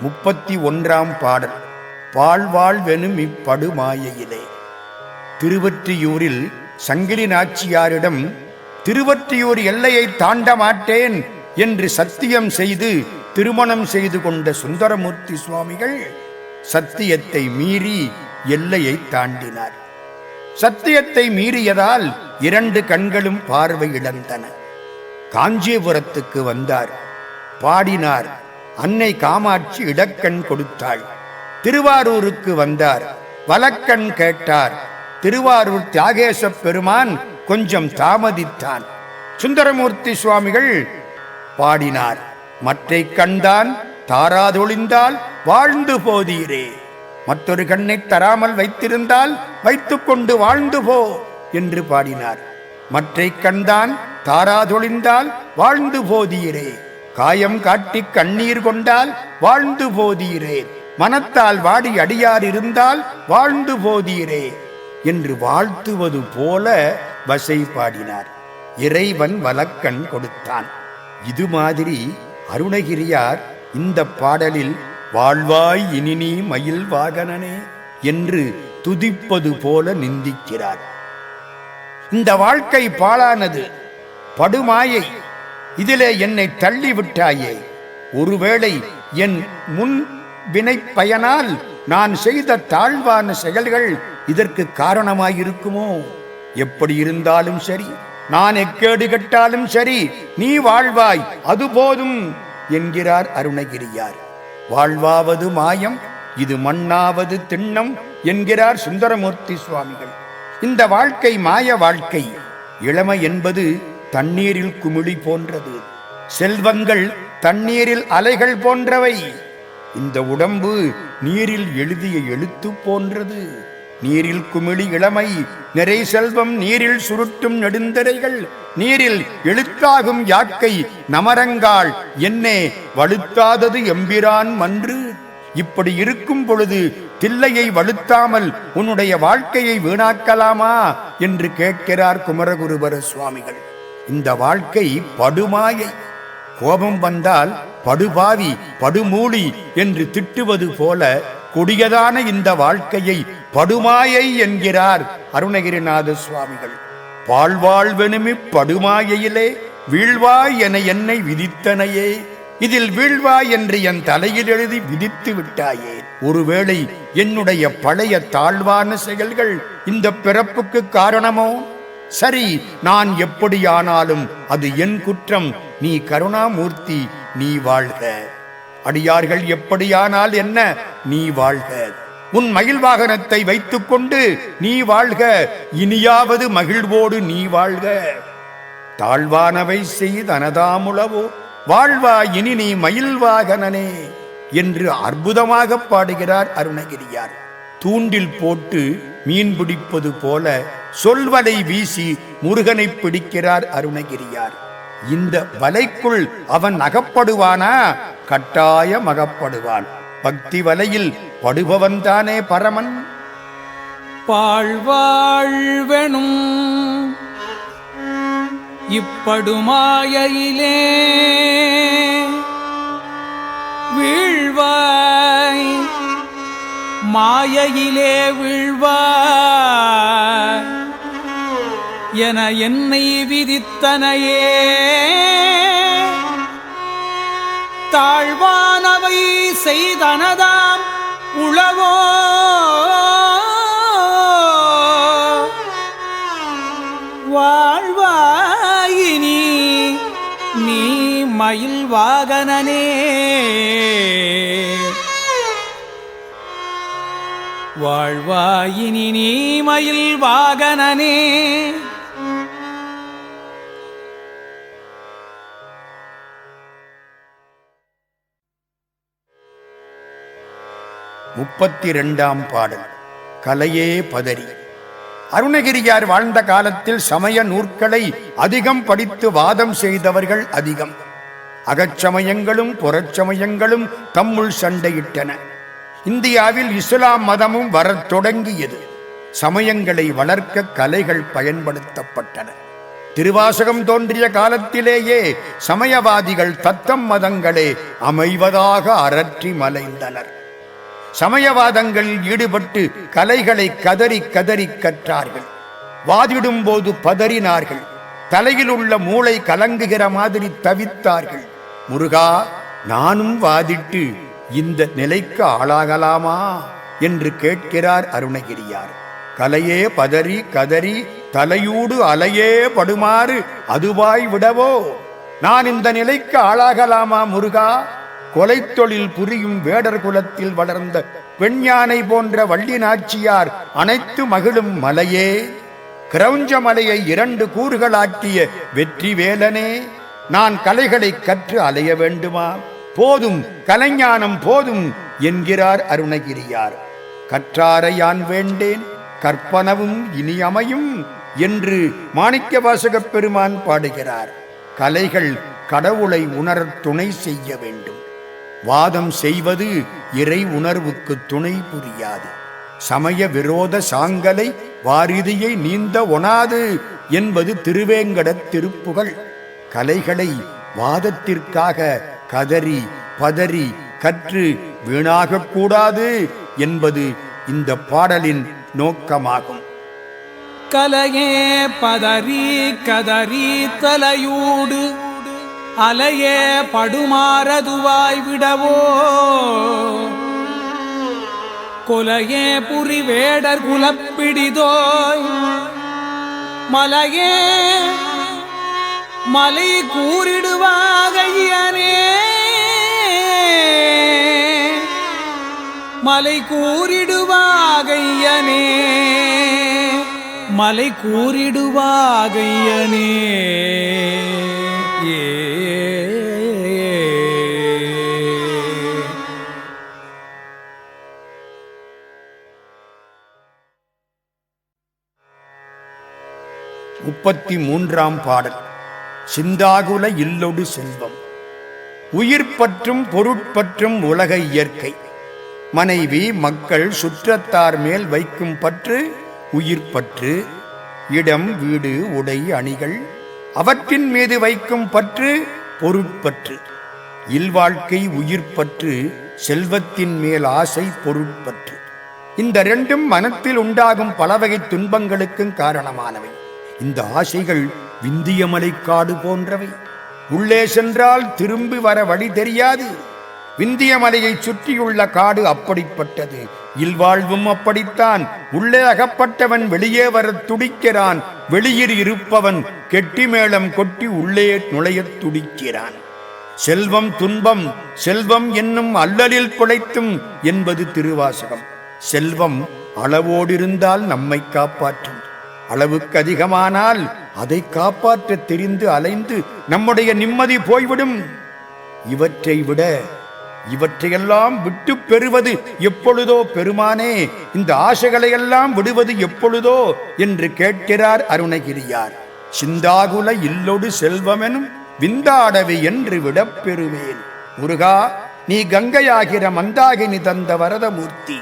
முப்பத்தி ஒன்றாம் பாடல். பால்வாழ்வெனும் இப்படுமாயையிலே திருவற்றியூரில் சங்கிலி நாச்சியாரிடம் திருவற்றியூர் எல்லையை தாண்ட மாட்டேன் என்று சத்தியம் செய்து திருமணம் செய்து கொண்ட சுந்தரமூர்த்தி சுவாமிகள் சத்தியத்தை மீறி எல்லையை தாண்டினார். சத்தியத்தை மீறியதால் இரண்டு கண்களும் பார்வை இழந்தன. காஞ்சிபுரத்துக்கு வந்தார். பாடினார் அன்னை காமாட்சி இடக்கண் கொடுத்தாள். திருவாரூருக்கு வந்தார். வலக்கண் கேட்டார். திருவாரூர் தியாகேச பெருமான் கொஞ்சம் தாமதித்தான். சுந்தரமூர்த்தி சுவாமிகள் பாடினார். மற்றை கண்தான் தாராதொழிந்தால் வாழ்ந்து போதீரே. மற்றொரு கண்ணை தராமல் வைத்திருந்தால் வைத்துக்கொண்டு வாழ்ந்து போ என்று பாடினார். மற்றை கண்தான் தாராதொழிந்தால் வாழ்ந்து போதீரே. காயம் காட்டி கண்ணீர் கொண்டால் வாழ்ந்து போதீரே. மனத்தால் வாடி அடியார் இருந்தால் வாழ்ந்து போதீரே என்று வாழ்த்துவது போல வசை பாடினார். இறைவன் வலக்கண் கொடுத்தான். இது மாதிரி அருணகிரியார் இந்த பாடலில் வாழ்வாய் இனினி மயில் வாகனனே என்று துதிப்பது போல நிந்திக்கிறார். இந்த வாழ்க்கை பாழானது. படுமாயை இதிலே என்னை தள்ளிவிட்டாயே. ஒருவேளை என் முன் வினைப்பயனால் நான் செய்த தாழ்வான செயல்கள் இதற்கு காரணமாயிருக்குமோ? எப்படி இருந்தாலும் சரி நான் எக்கேடு கெட்டாலும் சரி நீ வாழ்வாய் அது போதும் என்கிறார் அருணகிரியார். வாழ்வாவது மாயம் இது மண்ணாவது திண்ணம் என்கிறார் சுந்தரமூர்த்தி சுவாமிகள். இந்த வாழ்க்கை மாய வாழ்க்கை. இளமை என்பது தண்ணீரில் குமிழி போன்றது. செல்வங்கள் தண்ணீரில் அலைகள் போன்றவை. இந்த உடம்பு நீரில் எழுதிய எழுத்து போன்றது. நீரில் குமிழி இளமை நிறை செல்வம் நீரில் சுருட்டும் நெடுந்தரைகள். நீரில் எழுத்தாகும் யாக்கை நமரங்காள் என்னே வலுத்தாதது எம்பிரான் மன்று. இப்படி இருக்கும் பொழுது தில்லையை வலுத்தாமல் உன்னுடைய வாழ்க்கையை வீணாக்கலாமா? என்று கேட்கிறார் குமரகுருபர சுவாமிகள். இந்த வாழ்க்கை படுமாயை. கோபம் வந்தால் படுபாவி படுமூடி என்று திட்டுவது போல கொடியதான இந்த வாழ்க்கையை படுமாயை என்கிறார் அருணகிரிநாத சுவாமிகள். பால்வாழ்வெனுமி படுமாயையிலே வீழ்வாய் என என்னை விதித்தனையே. இதில் வீழ்வாய் என்று என் தலையில் எழுதி விதித்து விட்டாயே. ஒருவேளை என்னுடைய பழைய தாழ்வான செயல்கள் இந்த பிறப்புக்கு காரணமோ? சரி நான் எப்படியானாலும் அது என் குற்றம். நீ கருணாமூர்த்தி நீ வாழ்க. அடியார்கள் எப்படியானால் என்ன? நீ வாழ்க. உன் மகிழ் வாகனத்தை வைத்துக்கொண்டு நீ வாழ்க. இனியாவது மகிழ்வோடு நீ வாழ்க. தாழ்வானவை செய்தனதாமுளவோ வாழ்வா இனி நீ மயில் வாகனனே என்று அற்புதமாக பாடுகிறார் அருணகிரியார். தூண்டில் போட்டு மீன் பிடிப்பது போல சொல்வலை வீசி முருகனை பிடிக்கிறார் அருணகிரியார். இந்த வலைக்குள் அவன் அகப்படுவானா? கட்டாயம் அகப்படுவான். பக்தி வலையில் படுபவன் தானே பரமன். பாழ்வாழ்வெனும் இப்படுமாயிலே வீழ்வார். மாயையிலே வீழ்வாய் என என்னை விதித்தனையே. தாழ்வானவை செய்தனதாம் உளவோ வாழ்வாயினி நீ மயில் வாகனனே வாழ்வாயினி நீ மயில் வாகனனே. முப்பத்தி இரண்டாம் பாடல். கலையே பதறி. அருணகிரியார் வாழ்ந்த காலத்தில் சமய நூற்களை அதிகம் படித்து வாதம் செய்தவர்கள் அதிகம். அகச்சமயங்களும் புறச்சமயங்களும் தம்முள் சண்டையிட்டன. இந்தியாவில் இஸ்லாம் மதமும் வரத் தொடங்கியது. சமயங்களை வளர்க்க கலைகள் பயன்படுத்தப்பட்டன. திருவாசகம் தோன்றிய காலத்திலேயே சமயவாதிகள் தத்தம் மதங்களே அமைவதாக அரற்றி மலைந்தனர். சமயவாதங்களில் ஈடுபட்டு கலைகளை கதறி கதறி கற்றார்கள். வாதிடும் போது பதறினார்கள். தலையில் உள்ள மூளை கலங்குகிற மாதிரி தவித்தார்கள். முருகா நானும் வாதிட்டு இந்த நிலைக்கு ஆளாகலாமா என்று கேட்கிறார் அருணகிரியார். கலையே பதறி கதறி தலையூடு அலையே படுமாறு அதுவாய் விடவோ? நான் இந்த நிலைக்கு ஆளாகலாமா முருகா? கொலைத்தொழில் புரியும் வேடர் குலத்தில் வளர்ந்த பெண்யானை போன்ற வள்ளி நாச்சியார் அனைத்து மகிழும் மலையே. கிரௌஞ்ச மலையை இரண்டு கூறுகளாக்கிய வெற்றி வேலனே நான் கலைகளை கற்று அலைய வேண்டுமா? போதும் கலைஞானம் போதும் என்கிறார் அருணகிரியார். கற்றாரை யான் வேண்டேன் கற்பனவும் இனி அமையும் என்று மாணிக்கவாசகப் பெருமான் பாடுகிறார். கலைகள் கடவுளை உணர துணை செய்ய வேண்டும். வாதம் செய்வது இறை உணர்வுக்கு துணை புரியாது. சமய விரோத சாங்கலை வாரிதியை நீந்த ஒணாது என்பது திருவேங்கடத் திருப்புகள் கலைகளை வாதத்திற்காக கதறி பதறி கற்று வீணாகக்கூடாது என்பது இந்த பாடலின் நோக்கமாகும். கலையே பதறி கதறி தலையூடு அலையே படுமாறதுவாய் விடவோ? கொலையே புரிவேடர் குலப்பிடிதோய் மலையே மலை கூறிடுவாகையனே. மலை கூறிடுவாகையனே. மலை கூறிடுவாகையனே. ஏ முப்பத்தி மூன்றாம் பாடல். சிந்தாகுல இல்லொடு செல்வம். உயிர் பற்றும் பொருட்பற்றும் உலக இயற்கை. மனைவி மக்கள் சுற்றத்தார் மேல் வைக்கும் பற்று உயிர் பற்று. இடம் வீடு உடை அணிகள் அவற்றின் மீது வைக்கும் பற்று பொருட்பற்று. இல்வாழ்க்கை உயிர் பற்று செல்வத்தின் மேல் ஆசை பொருட்பற்று. இந்த ரெண்டும் மனத்தில் உண்டாகும் பலவகை துன்பங்களுக்கும் காரணமானவை. இந்த ஆசைகள் விந்திய மலைக்காடு போன்றவை. உள்ளே சென்றால் திரும்பி வர வழி தெரியாது. விந்திய மலையை சுற்றியுள்ள காடு அப்படிப்பட்டது. இல்வாழ்வும் அப்படித்தான். உள்ளே அகப்பட்டவன் வெளியே வரத் துடிக்கிறான். வெளியில் இருப்பவன் கெட்டி மேளம் கொட்டி உள்ளே நுழையத் துடிக்கிறான். செல்வம் துன்பம் செல்வம் என்னும் அல்லலில் பிழைத்தும் என்பது திருவாசகம். செல்வம் அளவோடிருந்தால் நம்மை காப்பாற்றும். அளவுக்கு அதிகமானால் அதை காப்பாற்ற தெரிந்து அலைந்து நம்முடைய நிம்மதி போய்விடும். இவற்றை விட இவற்றையெல்லாம் விட்டு பெறுவது எப்பொழுதோ பெருமானே இந்த ஆசைகளையெல்லாம் விடுவது எப்பொழுதோ என்று கேட்கிறார் அருணகிரியார். சிந்தாகுல இல்லொடு செல்வமெனும் விந்தாடவை என்று விடப் பெறுவேன். முருகா நீ கங்கையாகிற மந்தாகினி தந்த வரதமூர்த்தி.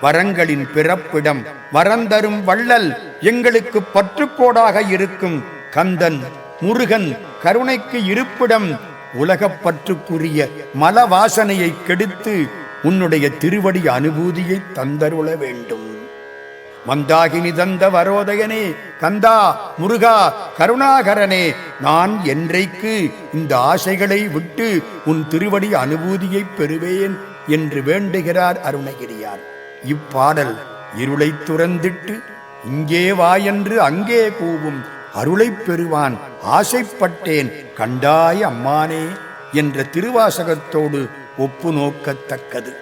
வரங்களின் பிறப்பிடம் வரந்தரும் வள்ளல் எங்களுக்கு பற்றுக்கோடாக இருக்கும். கந்தன் முருகன் கருணைக்கு இருப்பிடம் உலகப் பற்றுக்குரிய மல கெடுத்து உன்னுடைய திருவடி அனுபூதியை தந்தருள வேண்டும். மந்தாகினி தந்த வரோதயனே கந்தா முருகா கருணாகரனே நான் என்றைக்கு இந்த ஆசைகளை விட்டு உன் திருவடி அனுபூதியைப் பெறுவேன் என்று வேண்டுகிறார் அருணகிரியார். இப்பாடல் இருளை துறந்திட்டு இங்கே வா என்று அங்கே கூவும் அருளைப் பெறுவான். ஆசைப்பட்டேன் கண்டாய் அம்மானே என்ற திருவாசகத்தோடு ஒப்பு நோக்கத்தக்கது.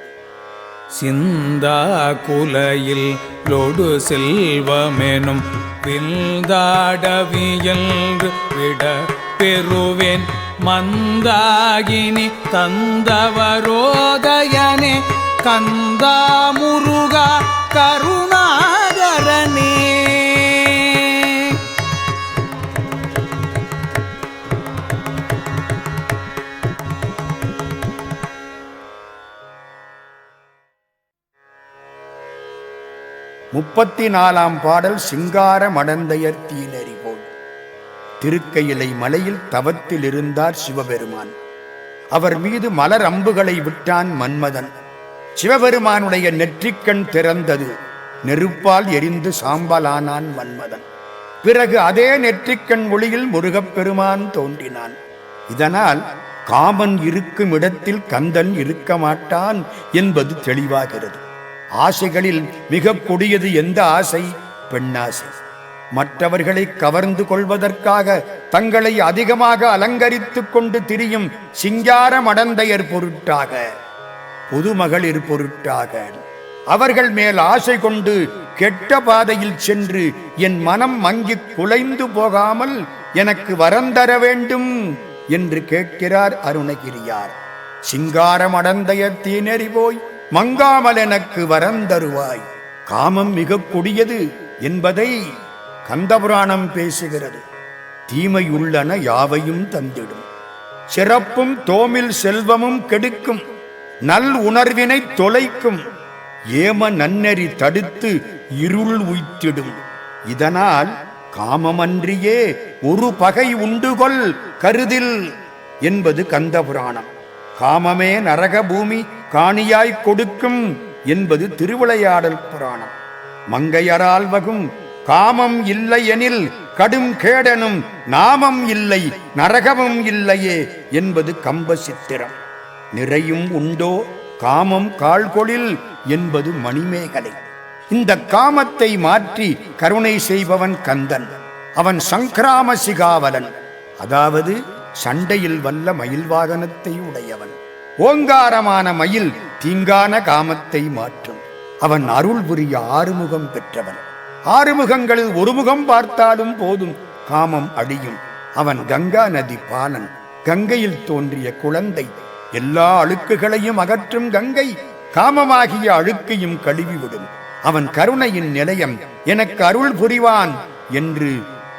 சிந்தா குலையில் லொடு செல்வமெனும் வில்தாடவியல்று விட பெறுவேன். மந்தாகினி தந்தவரோதயனே கந்தா முருகா கருணாகரனே. முப்பத்தி நாலாம் பாடல் சிங்கார மடந்தையர் தீநெறி போல். திருக்கையிலை மலையில் தவத்தில் இருந்தார் சிவபெருமான். அவர் மீது மலர் அம்புகளை விட்டான் மன்மதன். சிவபெருமானுடைய நெற்றிக்கண் திறந்தது. நெருப்பால் எரிந்து சாம்பலானான் மன்மதன். பிறகு அதே நெற்றிக்கண் ஒளியில் முருகப்பெருமான் தோன்றினான். இதனால் காமன் இருக்கும் இடத்தில் கந்தன் இருக்க மாட்டான் என்பது தெளிவாகிறது. ஆசைகளில் மிக கொடியது எந்த ஆசை? பெண்ணாசை. மற்றவர்களை கவர்ந்து கொள்வதற்காக தங்களை அதிகமாக அலங்கரித்துக் கொண்டு திரியும் சிங்கார மடந்தையர் பொருட்டாக புதுமகளிர் பொருட்டாக அவர்கள் மேல் ஆசை கொண்டு கெட்ட பாதையில் சென்று என் மனம் மங்கி குலைந்து போகாமல் எனக்கு வரந்தர வேண்டும் என்று கேட்கிறார் அருணகிரியார். சிங்காரம் அடந்தைய தீநெறி போய் மங்காமல் எனக்கு வரந்தருவாய் காமம் மிக கொடியது என்பதை கந்தபுராணம் பேசுகிறது. தீமையுள்ளன யாவையும் தந்திடும். சிறப்பும் தோமில் செல்வமும் கெடுக்கும். நல் உணர்வினை தொலைக்கும். ஏம நன்னெறி தடுத்து இருள் உய்த்திடும். இதனால் காமமன்றியே ஒரு பகை உண்டுகொள் கருதில் என்பது கந்த புராணம் காமமே நரக பூமி காணியாய் கொடுக்கும் என்பது திருவிளையாடல் புராணம். மங்கையரால் வகும் காமம் இல்லை எனில் கடும் கேடனும் நாமம் இல்லை நரகமும் இல்லையே என்பது கம்ப சித்திரம் நிறையும் உண்டோ? காமம் கால்கொளில் என்பது மணிமேகலை. இந்த காமத்தை மாற்றி கருணை செய்பவன் கந்தன். அவன் சங்கிராம சிகாவலன் அதாவது சண்டையில் வல்ல மயில் வாகனத்தை உடையவன். ஓங்காரமான மயில் தீங்கான காமத்தை மாற்றும். அவன் அருள் புரிய ஆறுமுகம் பெற்றவன். ஆறுமுகங்களில் ஒரு முகம் பார்த்தாலும் போதும் காமம் அடியும் அவன் கங்கா நதி பாலன். கங்கையில் தோன்றிய குழந்தை எல்லா அழுக்குகளையும் அகற்றும் கங்கை காமமாகிய அழுக்கையும் கழுவிவிடும். அவன் கருணையின் நிலையம் எனக்கு அருள் புரிவான் என்று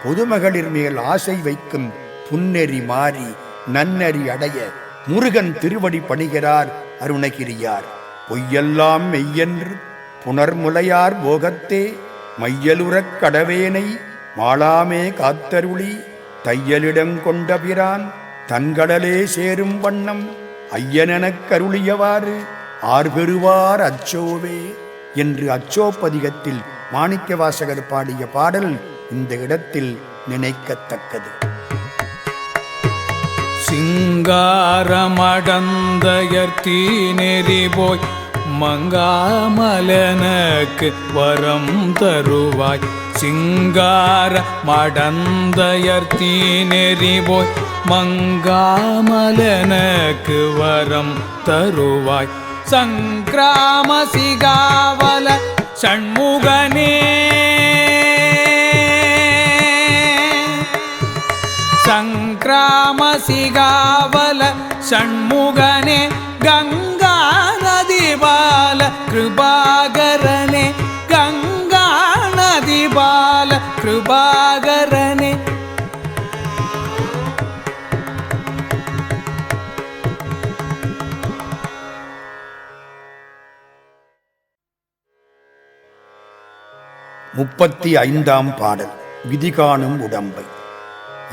பொதுமகளிர் மேல் ஆசை வைக்கும் புன்னெறி மாறி நன்னெறி அடைய முருகன் திருவடி பணிகிறார் அருணகிரியார். பொய்யெல்லாம் மெய்யென்று புனர்முலையார் போகத்தே மையலுறக் கடவேனை மாளாமே காத்தருளி தையலிடம் கொண்ட பிரான் தன்கடலே சேரும் வண்ணம் ஐயனெனக் கருளியவாறு ஆர்பெறுவார் அச்சோவே என்று அச்சோப்பதிகத்தில் மாணிக்கவாசகர் பாடிய பாடல் இந்த இடத்தில் நினைக்கத்தக்கது. சிங்காரமடந்தயர்த்தி தீநெறி போய் மங்காமலனக்கு வரம் தருவாய். சிங்கார மடந்தயர் தீநெறி போய் மங்காமலனக்கு வரம் தருவாய். சங்கிராம சிகாவல சண்முகனே. சங்கிராமசிகாவல சண்முகனே கங்கா நதிபால கிருபாகரனே முப்பத்தி ஐந்தாம் பாடல் விதி காணும் உடம்பை.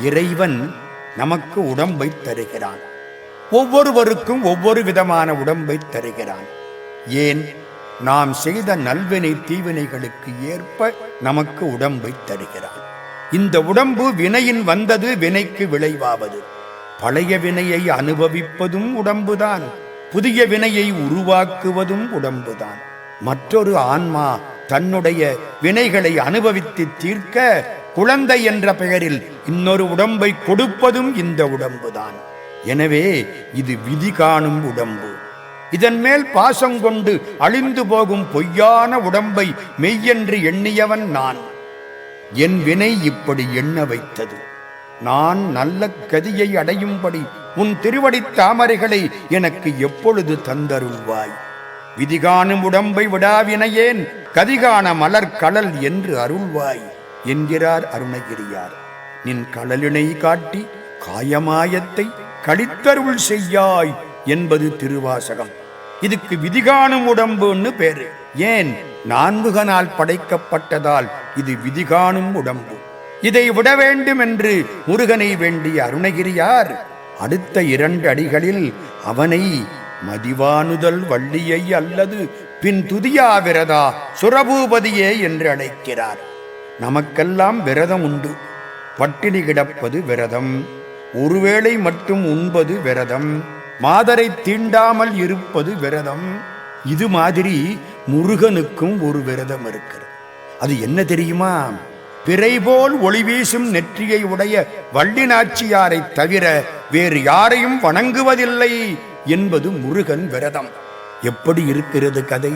இறைவன் நமக்கு உடம்பை தருகிறான். ஒவ்வொருவருக்கும் ஒவ்வொரு விதமான உடம்பை தருகிறான். ஏன்? நாம் செய்த நல்வினை தீவினைகளுக்கு ஏற்ப நமக்கு உடம்பை தருகிறான். இந்த உடம்பு வினையின் வந்தது வினைக்கு விளைவாவது. பழைய வினையை அனுபவிப்பதும் உடம்புதான். புதிய வினையை உருவாக்குவதும் உடம்புதான். மற்றொரு ஆன்மா தன்னுடைய வினைகளை அனுபவித்து தீர்க்க குழந்தை என்ற பெயரில் இன்னொரு உடம்பை கொடுப்பதும் இந்த உடம்புதான். எனவே இது விதி காணும் உடம்பு. இதன் மேல் பாசம் கொண்டு அழிந்து போகும் பொய்யான உடம்பை மெய்யென்று எண்ணியவன் நான். என் வினை இப்படி எண்ண வைத்தது. நான் நல்ல கதியை அடையும்படி உன் திருவடித் தாமரைகளை எனக்கு எப்பொழுது தந்தருள்வாய்? விதிகாணும் உடம்பை விடாவினையேன் கதிகான மலர் கடல் என்று அருள்வாய் என்கிறார் அருணகிரியார். நின் கடலினை காட்டி காயமாயத்தை கடித்தருள் செய்யாய் என்பது திருவாசகம். இதுக்கு விதிகாணும் உடம்புன்னு பேரு. ஏன்? நான்குகனால் படைக்கப்பட்டதால் இது விதிகாணும் உடம்பு. இதை விட வேண்டும் என்று முருகனை வேண்டிய அருணகிரியார் அடுத்த இரண்டு அடிகளில் அவனை மதிவானுதல் வள்ளியை அல்லது பின் துதியா விரதா சுரபூபதியே என்று அழைக்கிறார். நமக்கெல்லாம் விரதம் உண்டு. பட்டினி கிடப்பது விரதம். ஒருவேளை மட்டும் உண்பது விரதம். மாதரை தீண்டாமல் இருப்பது விரதம். இது மாதிரி முருகனுக்கும் ஒரு விரதம் இருக்கிறது. அது என்ன தெரியுமா? பிறைபோல் ஒளி வீசும் நெற்றியை உடைய வள்ளி நாச்சியாரை தவிர வேறு யாரையும் வணங்குவதில்லை. என்பது முருகன் விரதம். எப்படி இருக்கிறது கதை?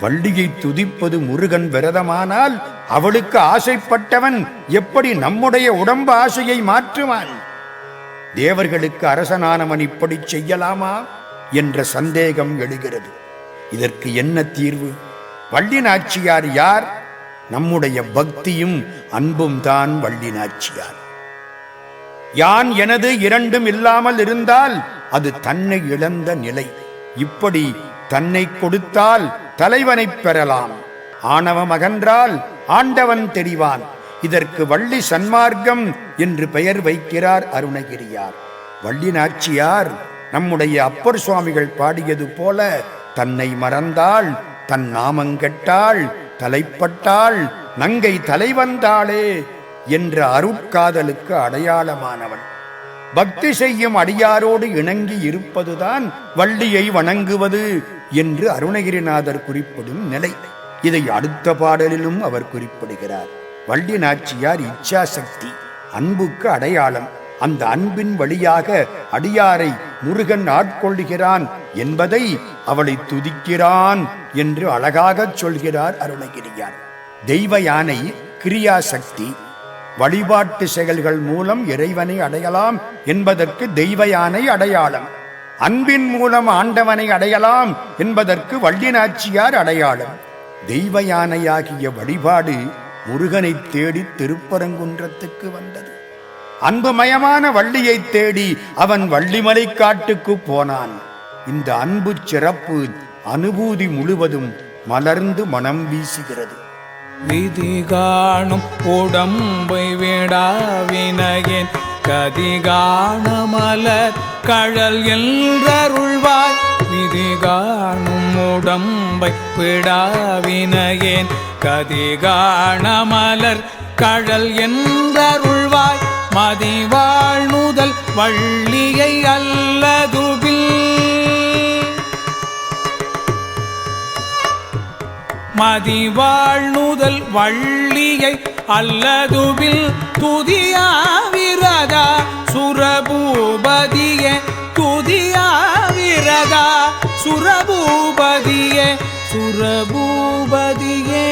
வள்ளியை துதிப்பது முருகன் விரதமானால் அவளுக்கு ஆசைப்பட்டவன் எப்படி நம்முடைய உடம்பு ஆசையை மாற்றுவான்? தேவர்களுக்கு அரசனானவன் இப்படி செய்யலாமா? என்ற சந்தேகம் எழுகிறது. இதற்கு என்ன தீர்வு? வள்ளி நாச்சியார் யார்? நம்முடைய பக்தியும் அன்பும் தான் வள்ளி நாச்சியார் யான் எனது இரண்டும் இல்லாமல் இருந்தால் அது தன்னை இழந்த நிலை. இப்படி தன்னை கொடுத்தால் தலைவனைப் பெறலாம். ஆணவம் அகன்றால் ஆண்டவன் தெரிவான். இதற்கு வள்ளி சன்மார்க்கம் என்று பெயர் வைக்கிறார் அருணகிரியார். வள்ளி நாச்சியார் நம்முடைய அப்பர் சுவாமிகள் பாடியது போல தன்னை மறந்தாள் தன் நாமங்கெட்டாள் தலைப்பட்டாள் நங்கை தலைவந்தாளே என்ற அருட்காதலுக்கு அடையாளமானவன். பக்தி செய்யும் அடியாரோடு இணங்கி இருப்பதுதான் வள்ளியை வணங்குவது என்று அருணகிரிநாதர் குறிப்பிடும் நிலை. இதை அடுத்த பாடலிலும் அவர் குறிப்பிடுகிறார். வள்ளி நாச்சியார் இச்சாசக்தி அன்புக்கு அடையாளம். அந்த அன்பின் வழியாக அடியாரை முருகன் ஆட்கொள்கிறான் என்பதை அவளை துதிக்கிறான் என்று அழகாகச் சொல்கிறார் அருணகிரியார். தெய்வ யானை கிரியாசக்தி வழிபாட்டு செயல்கள் மூலம் இறைவனை அடையலாம் என்பதற்கு தெய்வ யானை அடையாளம். அன்பின் மூலம் ஆண்டவனை அடையலாம் என்பதற்கு வள்ளி நாச்சியார் அடையாளம். தெய்வ யானையாகிய வழிபாடு முருகனை தேடி திருப்பரங்குன்றத்துக்கு வந்தது. அன்புமயமான வள்ளியை தேடி அவன் வள்ளிமலை காட்டுக்கு போனான். இந்த அன்பு சிறப்பு அனுபூதி முழுவதும் மலர்ந்து மனம் வீசுகிறது. விதி காணும் உடம்பை விடாவினையேன் கதி காணமலர் கழல் என்றருள்வாய். விதி காணும் உடம்பை விடாவினையேன் கதி காணமலர் கழல் என்றருள்வாய். மதிவாழ்நுதல் வள்ளியை அல்லதுபில் மதிவாழ்நுதல் வள்ளியை அல்லதுவில் துதியாவிரதா சுரபூபதிய துதியாவிரதா சுரபூபதிய சுரபூபதியே.